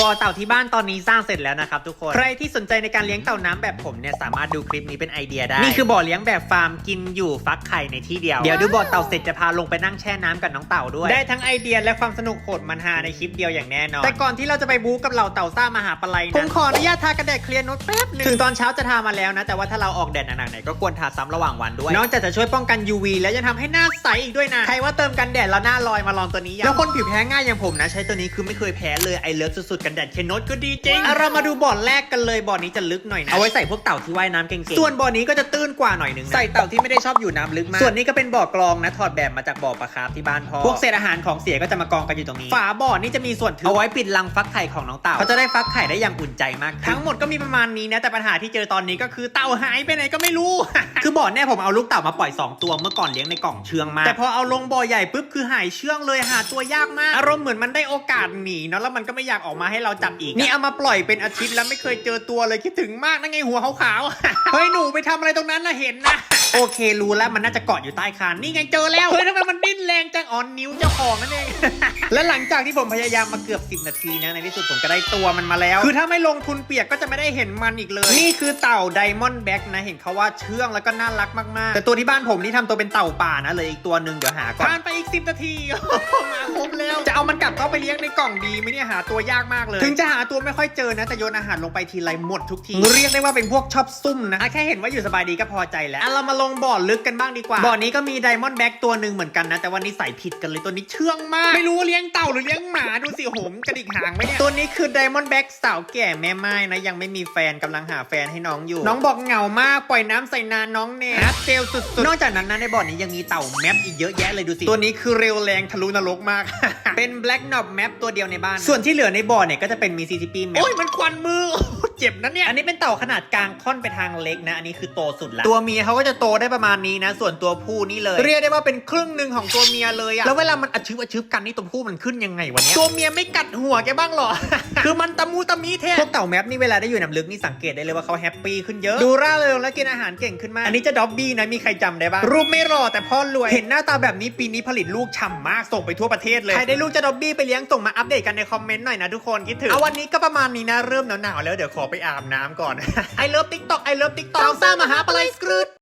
บ่อเต่าที่บ้านตอนนี้สร้างเสร็จแล้วนะครับทุกคน ใครที่สนใจในการเลี้ยงเต่าน้ำแบบผมเนี่ยสามารถดูคลิปนี้เป็นไอเดียได้ นี่คือบ่อเลี้ยงแบบฟาร์มกินอยู่ฟักไข่ในที่เดียว เดี๋ยวดูบ่อเต่าเสร็จจะพาลงไปนั่งแช่น้ำกับน้องเต่าด้วย ได้ทั้งไอเดียและความสนุกโหดมันฮาในคลิปเดียวอย่างแน่นอน แต่ก่อนที่เราจะไปบู๊กับเหล่าเต่าซ่ามหาปลัยนะผมขออนุญาตทากระแดดเคลียร์โน้ตแป๊บนึง ถึงตอนเช้าจะทามาแล้วนะ แต่ว่าถ้าเราออกแดดหนักๆไหนก็ควรทาซ้ำระหว่างวันด้วย นอกจากจะช่วยป้องกัน UV แล้วยังทำให้หน้าใสอีกด้วยนะใครว่าเติมกันแดดแล้วหน้าลอยมาลองตัวนี้ยังแล้วคนผิวแพ้ง่ายอย่างผมนะ ใช้ตัวนี้คือไม่เคยแพ้เลยไอเลิฟสุดๆกันแดดเคนโนตก็ดีจริงอะเรามาดูบ่อแรกกันเลยบ่อนี้จะลึกหน่อยนะเอาไว้ใส่พวกเต่าที่ว่ายน้ำเก่งๆส่วนบ่อนี้ก็จะตื้นกว่าหน่อยหนึงนะใส่เต่าที่ไม่ได้ชอบอยู่น้ำลึกมากส่วนนี้ก็เป็นบ่อกรองนะถอดแบบมาจากบ่อปลาคาร์ฟที่บ้านพ่อพวกเศษอาหารของเสียก็จะมากองกันอยู่ตรงนี้ ฝาบ่อนี่จะมีส่วนทึบเอาไว้ปิดรังฟักไข่ของน้องเต่าเขาจะได้ฟักไข่ได้อย่างอุ่นใจมากทั้งหมดก็มีประมาณนี้นะแต่ปัญหาที่เจอตอนนี้ก็คือเต่าหายไปไหนก็ไม่รู้ คือบ่อเนี่ยผมเอาลูกเต่ามาปล่อย 2 ตัวเมื่อก่อนเลี้ยงในกล่องเชื่องมากแต่พอเอาลงบ่อใหญ่ปุ๊บคือหายเชื่องเลยหาตัวยากมากอารมณ์เหมือนมันได้โอกาสหนีเนาะแล้วมันก็ไม่อยากออกมาให้เราจับอีกนี่เอามาปล่อยเป็นอาทิตย์แล้วไม่เคยเจอตัวเลยคิดถึงมากนั่นไงหัวขาวๆเฮ้ยหนูไปทำอะไรตรงนั้นนะเห็นนะ โอเครู้แล้วมันน่าจะเกาะอยู่ใต้คานนี่ไงเจอแล้วเฮ้ยทำไมมันดิ้นแรงจังอ่อนนิ้วเจ้าของนั่นเองและหลังจากที่ผมพยายามมาเกือบ 10 นาทีนะในที่สุดผมก็ได้ตัวมันมาแล้ว คือถ้าไม่ลงทุนเปียกก็จะไม่ได้เห็นมันอีกเลย นี่คือเต่าไดมอนด์แบ็กนะเห็นเขาว่าเชื่องแล้วก็น่ารักมากๆ แต่ตัวที่บ้านผมนี่ทำตัวเป็นเต่าป่านะเลยอีกตัวหนึ่งเดี๋ยวหาก่อนผ่านไปอีก 10 นาทีมาครบแล้วจะเอามันกลับเข้าไปเลี้ยงในกล่องดีไหมเนี่ยหาตัวยากมากเลย ถึงจะหาตัวไม่ค่อยเจอนะแต่โยนอาหารลงไปทีไรหมดทุกทีเรียกได้ว่าเป็นพวกชอบซุ่มนะอะแค่เห็นว่าอยู่สบายดีก็พอใจแล้วอะเรามาลงบ่อลึกกันบ้างดีกว่า บ่อนี้ก็มีไดมอนด์แบ็กตัวหนึ่งเหมือนกันนะ แต่วันนี้ใส่ผิดกันเลยตัวนี้เชื่องมาก ไม่รู้ว่าเลี้ยงเต่าหรือเลี้ยงหมาดูสิโหมกระดิกหางไหมเนี่ย ตัวนี้คือไดมอนด์แบ็กสาวแก่แม่ไม้นะยังไม่มีแฟนกำลังหาแฟนให้น้องอยู่ น้องบอกเหงามากปล่อยน้ำใส่นานน้องเนี่ยฮัตเซลสุดๆนอกจากนั้นนะในบ่อนี้ยังมีเต่าแมปอีกเยอะแยะเลยดูสิตัวนี้คือเร็วแรงทะลุนรกมาก เป็นแบล็กนอบแมปตัวเดียวในบ้าน ส่วนที่เหลือในบ่อเนี่ยก็จะเป็นมีซีซีปีแมปโอ้ยมันควันมือ เจ็บนะเนี่ย อันนี้เป็นเต่าขนาดกลางค่อนไปทางเล็กนะ อันนี้คือโตสุดละ ตัวเมียเขาก็จะโตได้ประมาณนี้นะ ส่วนตัวผู้นี่เลย เรียกได้ว่าเป็นครึ่งหนึ่งของตัวเมียเลยอะแล้วเวลามันอัดชึบอัดชึบกันนี่ตัวผู้มันขึ้นยังไงวะเนี่ย ตัวเมียไม่กัดหัวแกบ้างเหรอ คือมันตะมูตะมีแท้ พวกเต่าแมปนี่เวลาได้อยู่น้ำลึกนี่สังเกตได้เลยว่าเขาแฮปปี้ขึ้นเยอะ ดูร่าเริงและกินอาหารเก่งขึ้นมาก อันนี้จะด็อบบี้นะมีใครจำได้บ้าง รูปไม่หล่อแต่พ่อรวย เห็นหน้าตาแบบนี้ปีนี้ผลิตลูกฉ่ำมากส่งไปทั่วประเทศเลย ใครได้ลูกจะด็อบบี้ไปเลี้ยงส่งมาอัปเดตกันในคอมเมนต์หน่อยนะทุกคนคิดถึงเอาวันนี้ก็ประมาณนี้นะเริ่มหนาวๆแล้วเดี๋ยวขอไปอาบน้ำก่อนไอเลิฟติ๊กต็อกไอเลิฟติ๊กต็อกซ่ามหาปลัยสกรูต